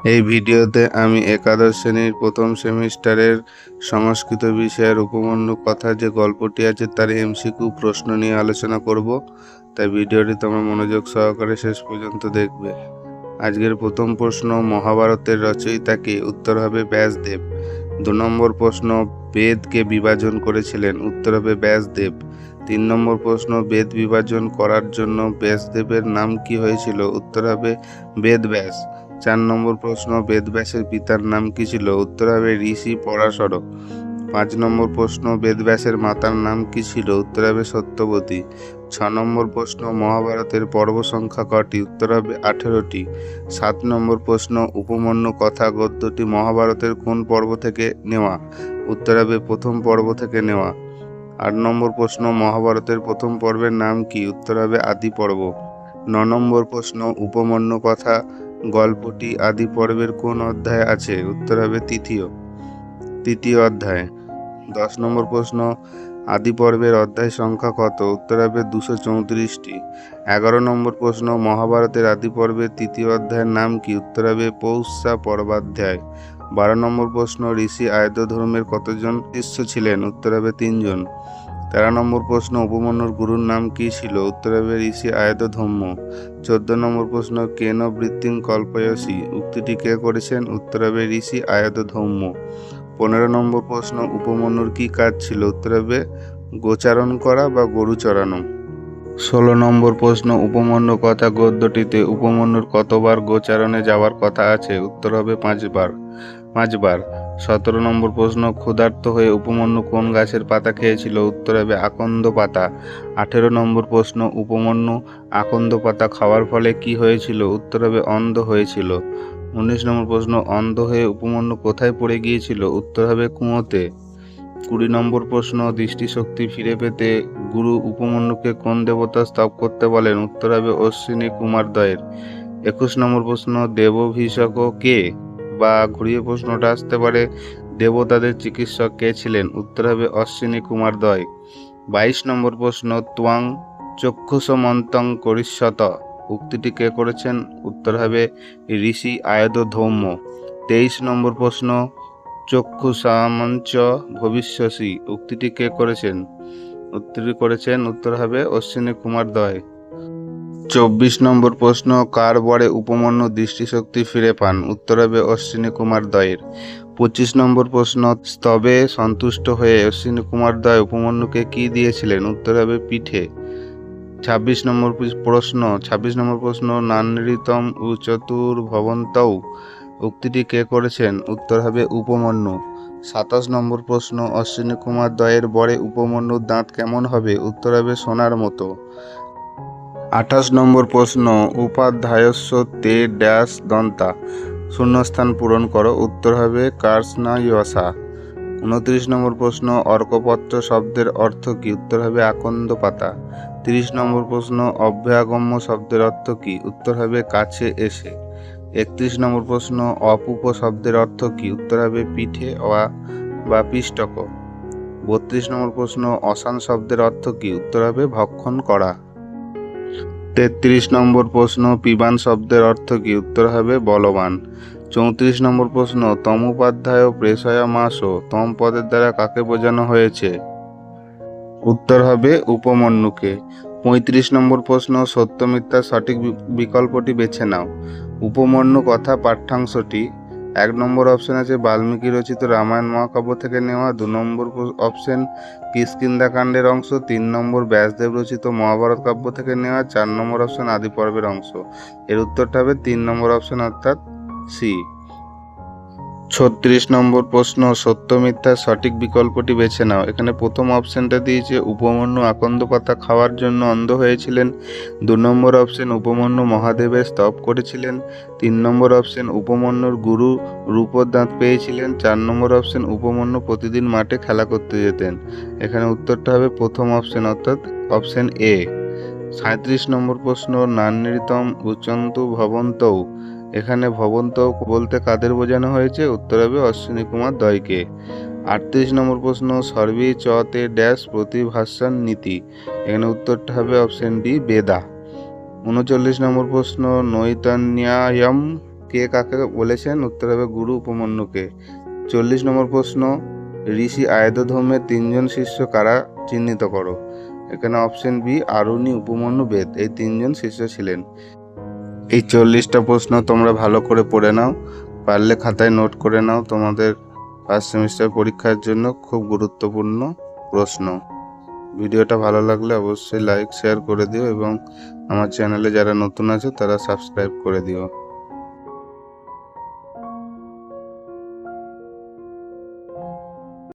এই ভিডিওতে আমি একাদশ শ্রেণির প্রথম সেমিস্টারের সংস্কৃত বিষয়ের উপমন্যু কথা যে গল্পটি আছে তার এমসিকিউ প্রশ্ন নিয়ে আলোচনা করব। তাই ভিডিওটি তোমার মনোযোগ সহকারে শেষ পর্যন্ত দেখবে। আজকের প্রথম প্রশ্ন, মহাভারতের রচয়িতাকে উত্তর হবে ব্যাসদেব। দু নম্বর প্রশ্ন বেদকে বিভাজন করেছিলেন? উত্তর হবে ব্যাসদেব। তিন নম্বর প্রশ্ন, বেদ বিভাজন করার জন্য ব্যাসদেবের নাম কি হয়েছিল? উত্তর হবে বেদব্যাস চার নম্বর প্রশ্ন বেদব্যাসের পিতার নাম কি ছিল? উত্তর হবে ঋষি পরাশর। পাঁচ নম্বর প্রশ্ন বেদব্যাসের মাতার নাম কি ছিল? উত্তর হবে সত্যবতী। ছ নম্বর প্রশ্ন, মহাভারতের পর্ব সংখ্যা কটি? উত্তর হবে আঠেরোটি। সাত নম্বর প্রশ্ন, উপমন্যু কথা গদ্যটি মহাভারতের কোন পর্ব থেকে নেওয়া? উত্তর হবে প্রথম পর্ব থেকে নেওয়া। আট নম্বর প্রশ্ন, মহাভারতের প্রথম পর্বের নাম কি? উত্তর হবে আদি পর্ব। ন নম্বর প্রশ্ন, উপমন্যু কথা গল্পটি আদি পর্বের কোন অধ্যায় আছে? উত্তর হবে তৃতীয়। তৃতীয় অধ্যায়। দশ নম্বর প্রশ্ন, আদি পর্বের অধ্যায় সংখ্যা কত? উত্তর হবে দুশো চৌত্রিশটি। এগারো নম্বর প্রশ্ন, মহাভারতের আদি পর্বের তৃতীয় অধ্যায়ের নাম কি? উত্তর হবে পৌষা পর্বাধ্যায়। বারো নম্বর প্রশ্ন, ঋষি আয়ত ধর্মের কতজন শিষ্য ছিলেন? উত্তর হবে তিনজন। তেরো নম্বর প্রশ্ন, উপমন্যুর গুরুর নাম কি ছিল? উত্তর হবে ঋষি আয়ত ধম্ম চোদ্দ নম্বর প্রশ্ন, কেন বৃত্তিং কল্পয়সী? উক্তিটি কে করেছেন? উত্তর ঋষি আয়ত ধৌম্য পনেরো নম্বর প্রশ্ন, উপমন্যুর কি কাজ ছিল? উত্তর হবে গোচারণ করা বা গরু চড়ানো। ষোলো নম্বর প্রশ্ন, উপমন্যু কথা গদ্যটিতে উপমন্যুর কতবার গোচারণে যাওয়ার কথা আছে? উত্তর হবে পাঁচবার। পাঁচবার। সতেরো নম্বর প্রশ্ন, ক্ষুধার্ত হয়ে উপমন্যু কোন গাছের পাতা খেয়েছিল? উত্তর হবে আকন্দ পাতা। আঠেরো নম্বর প্রশ্ন, উপমন্যু আকন্দ পাতা খাওয়ার ফলে কি হয়েছিল? উত্তর হবে অন্ধ হয়েছিল। উনিশ নম্বর প্রশ্ন, অন্ধ হয়ে উপমন্যু কোথায় পড়ে গিয়েছিল? উত্তর হবে কুঁয়োতে। কুড়ি নম্বর প্রশ্ন, দৃষ্টিশক্তি ফিরে পেতে গুরু উপমন্যুকে কোন দেবতা স্তব করতে বলেন? উত্তর হবে অশ্বিনী কুমার দয়ের। একুশ নম্বর প্রশ্ন, দেবভিষক কে? বা ঘুরিয়ে প্রশ্নটা আসতে পারে, দেবতাদের চিকিৎসক কে ছিলেন? উত্তর হবে অশ্বিনী কুমার দয়। বাইশ নম্বর প্রশ্ন ত্বাং চক্ষুষমন্তং করিষ্যত। উক্তিটি কে করেছেন? উত্তর হবে ঋষি আয়দ ধৌম্য তেইশ নম্বর প্রশ্ন চক্ষু সামঞ্চ ভবিষ্যসী। উক্তিটি কে করেছেন? উত্তরটি করেছেন, উত্তর হবে অশ্বিনী কুমার দয়। চব্বিশ নম্বর প্রশ্ন, কার বরে উপমন্যু দৃষ্টিশক্তি ফিরে পান? উত্তর হবে অশ্বিনী কুমার দয়ের। পঁচিশ নম্বর প্রশ্ন, স্তবে সন্তুষ্ট হয়ে অশ্বিনী কুমার দয় উপমন্যুকে কি দিয়েছিলেন? উত্তর হবে পিঠে। ছাব্বিশ নম্বর প্রশ্ন, ছাব্বিশ নম্বর প্রশ্ন নানৃতম ও চতুর্ভবন্তৌ উক্তিটি কে করেছেন? উত্তর হবে উপমন্যু। সাতাশ নম্বর প্রশ্ন, অশ্বিনী কুমার দয়ের বরে উপমন্যুর দাঁত কেমন হবে? উত্তর হবে সোনার মতো। আঠাশ নম্বর প্রশ্ন উপাধ্যায়স্য তে ড্যাশ দন্তা, শূন্যস্থান পূরণ করো, উত্তর হবে কার্সনা ইয়সা উনত্রিশ নম্বর প্রশ্ন, অর্কপত্র শব্দের অর্থ কী? উত্তর হবে আকন্দ পাতা। তিরিশ নম্বর প্রশ্ন অভ্যাগম্য শব্দের অর্থ কী? উত্তর হবে কাছে এসে। একত্রিশ নম্বর প্রশ্ন, অপুপ শব্দের অর্থ কী? উত্তর হবে পিঠে বা পিষ্টক। বত্রিশ নম্বর প্রশ্ন, অসান শব্দের অর্থ কী? উত্তর হবে ভক্ষণ করা। তেত্রিশ নম্বর প্রশ্ন, পিবান শব্দের অর্থ কি? উত্তর হবে বলবান। চৌত্রিশ নম্বর প্রশ্ন, তমোপাধ্যায় ও প্রেষয়া মাসও তম পদের দ্বারা কাকে বোঝানো হয়েছে? উত্তর হবে উপমন্যুকে। পঁয়ত্রিশ নম্বর প্রশ্ন, সত্যমিথ্যার সঠিক বিকল্পটি বেছে নাও। উপমন্যু কথা পাঠ্যাংশটি এক নম্বর অপশন আছে বাল্মীকি রচিত রামায়ণ মহাকাব্য থেকে নেওয়া। দু নম্বর অপশন কিষ্কিন্দা কাণ্ডের অংশ। তিন নম্বর ব্যাসদেব রচিত মহাভারত কাব্য থেকে নেওয়া। চার নম্বর অপশন আদি পর্বের অংশ। এর উত্তরটা হবে তিন নম্বর অপশন অর্থাৎ সি। ছত্রিশ নম্বর প্রশ্ন, সত্য মিথ্যার সঠিক বিকল্পটি বেছে নাও। এখানে প্রথম অপশনটা দিয়েছে, উপমন্যু আকন্দ পাতা খাওয়ার জন্য অন্ধ হয়েছিলেন। দু নম্বর অপশন, উপমন্যু মহাদেবের স্তব করেছিলেন। তিন নম্বর অপশন, উপমন্যুর গুরু রূপর দাঁত পেয়েছিলেন। চার নম্বর অপশন, উপমন্যু প্রতিদিন মাঠে খেলা করতে যেতেন। এখানে উত্তরটা হবে প্রথম অপশন, অর্থাৎ অপশন এ। সাঁত্রিশ নম্বর প্রশ্ন নান্যতম উচন্তু ভবন্তৌ। এখানে ভবন্ত বলতে কাদের বোঝানো হয়েছে? উত্তর হবে অশ্বিনী কুমার দয়কে। আটত্রিশ নম্বর প্রশ্ন, সর্বে চতে ড্যাশ প্রতিভাষণ নীতি। এখানে উত্তরটা হবে অপশন ডি বেদা। উনচল্লিশ নম্বর প্রশ্ন, নৈতন্যায়ম কে কাকে বলেছেন? উত্তর হবে গুরু উপমন্যুকে। চল্লিশ নম্বর প্রশ্ন, ঋষি আয়ধধর্মের তিনজন শিষ্য কারা চিহ্নিত করো? এখানে অপশন বি, আরুণী উপমন্যু বেদ। এই তিনজন শিষ্য ছিলেন। এই চল্লিশটা প্রশ্ন তোমরা ভালো করে পড়ে নাও। পারলে খাতায় নোট করে নাও তোমাদের ফার্স্ট সেমিস্টার পরীক্ষার জন্য খুব গুরুত্বপূর্ণ প্রশ্ন। ভিডিওটা ভালো লাগলে অবশ্যই লাইক শেয়ার করে দিও এবং আমার চ্যানেলে যারা নতুন আছে তারা সাবস্ক্রাইব করে দিও।